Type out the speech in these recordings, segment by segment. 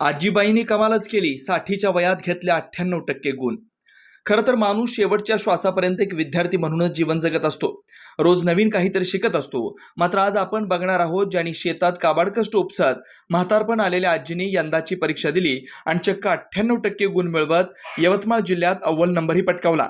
आजीबाईंनी कमालच केली साठीच्या वयात घेतले अठ्ठ्याण्णव टक्के गुण. खरं तर माणूस शेवटच्या श्वासापर्यंत एक विद्यार्थी म्हणूनच जीवन जगत असतो. रोज नवीन काहीतरी शिकत असतो. मात्र आज आपण बघणार आहोत ज्यांनी शेतात काबाड कष्ट उपसत म्हातारपण आलेल्या आजीने यंदाची परीक्षा दिली आणि चक्क अठ्ठ्याण्णव टक्के गुण मिळवत यवतमाळ जिल्ह्यात अव्वल नंबरही पटकावला.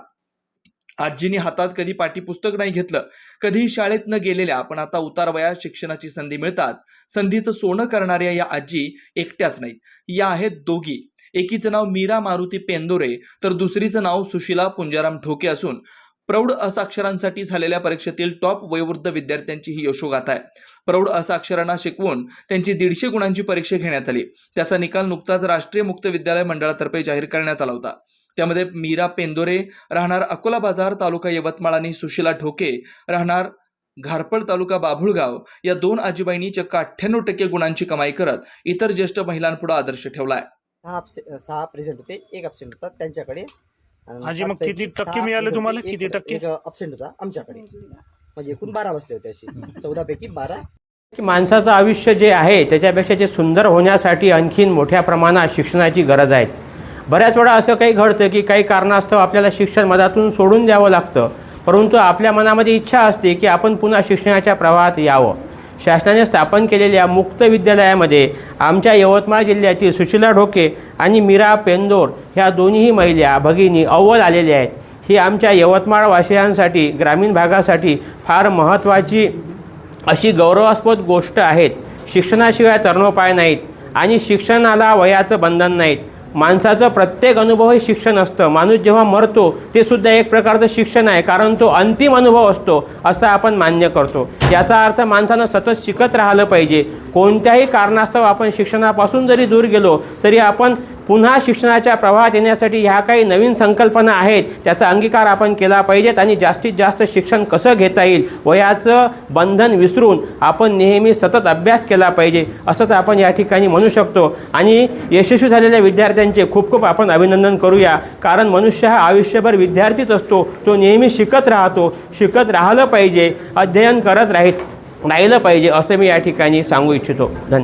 आजीनी हातात कधी पाठीपुस्तक नाही घेतलं कधीही शाळेत न गेलेल्या पण आता उतार वयात शिक्षणाची संधी मिळताच संधीचं सोनं करणाऱ्या या आजी एकट्याच नाहीत. या आहेत दोघी. एकीचं नाव मीरा मारुती पेंदोरे तर दुसरीचं नाव सुशिला पुंजाराम ढोके असून प्रौढ असाक्षरांसाठी झालेल्या परीक्षेतील टॉप वयोवृद्ध विद्यार्थ्यांची ही यशोगाथा आहे. प्रौढ असाक्षरांना शिकवून त्यांची दीडशे गुणांची परीक्षा घेण्यात आली. त्याचा निकाल नुकताच राष्ट्रीय मुक्त विद्यालय मंडळातर्फे जाहीर करण्यात आला होता. त्यामध्ये मीरा पेंदोरे राहणार अकोला बाजार तालुका यवतमाळ आणि सुशिला ढोके राहणार घारपळ तालुका बाभुळगाव. या दोन आजीबाईंनी चक्क अठ्ठ्याण्णव टक्के गुणांची कमाई करत इतर ज्येष्ठ महिलांपुढे आदर्श ठेवलाय. सहा abse- सहा प्रेझेंट होते एक absent होता. त्यांच्याकडे आणि मग किती टक्के सहा मिळाले present तुम्हाला? होते, किती एक- टक्के? एक होता आमच्याकडे. म्हणजे एकूण बारा बसले होते असे. चौदा पैकी बारा. की माणसाचं आयुष्य जे आहे त्याच्यापेक्षा जे सुंदर होण्यासाठी आणखीन मोठ्या प्रमाणात शिक्षणाची गरज आहे. बऱ्याच वेळा असं काही घडतं की काही कारणास्तव आपल्याला शिक्षण मधातून सोडून द्यावं लागतं. परंतु आपल्या मनामध्ये इच्छा असते की आपण पुन्हा शिक्षणाच्या प्रवाहात यावं. शासनाने स्थापन केलेल्या मुक्त विद्यालयामध्ये आमच्या यवतमाळ जिल्ह्यातील सुशिला ढोके आणि मीरा पेंदोर ह्या दोन्हीही महिला भगिनी अव्वल आलेल्या आहेत. ही आमच्या यवतमाळ वासियांसाठी ग्रामीण भागासाठी फार महत्त्वाची अशी गौरवास्पद गोष्ट आहेत. शिक्षणाशिवाय तरणोपाय नाहीत आणि शिक्षणाला वयाचं बंधन नाहीत. माणसाचं प्रत्येक अनुभव हे शिक्षण असतं. माणूस जेव्हा मरतो ते सुद्धा एक प्रकारचं शिक्षण आहे कारण तो अंतिम अनुभव असतो असं आपण मान्य करतो. याचा अर्थ माणसानं सतत शिकत राहिलं पाहिजे. कोणत्याही कारणास्तव आपण शिक्षणापासून जरी दूर गेलो तरी आपण पुन्हा शिक्षणाच्या प्रवाहात येण्यासाठी ह्या काही नवीन संकल्पना आहेत त्याचा अंगीकार आपण केला पाहिजेत आणि जास्तीत जास्त शिक्षण कसं घेता येईल वयाचं बंधन विसरून आपण नेहमी सतत अभ्यास केला पाहिजे असंच आपण या ठिकाणी म्हणू शकतो. आणि यशस्वी झालेल्या विद्यार्थ्यांचे खूप खूप आपण अभिनंदन करूया कारण मनुष्य हा आयुष्यभर विद्यार्थीच असतो तो नेहमी शिकत राहतो शिकत राहिलं पाहिजे अध्ययन करत राहील राहिलं पाहिजे असं मी या ठिकाणी सांगू इच्छितो. धन्यवाद.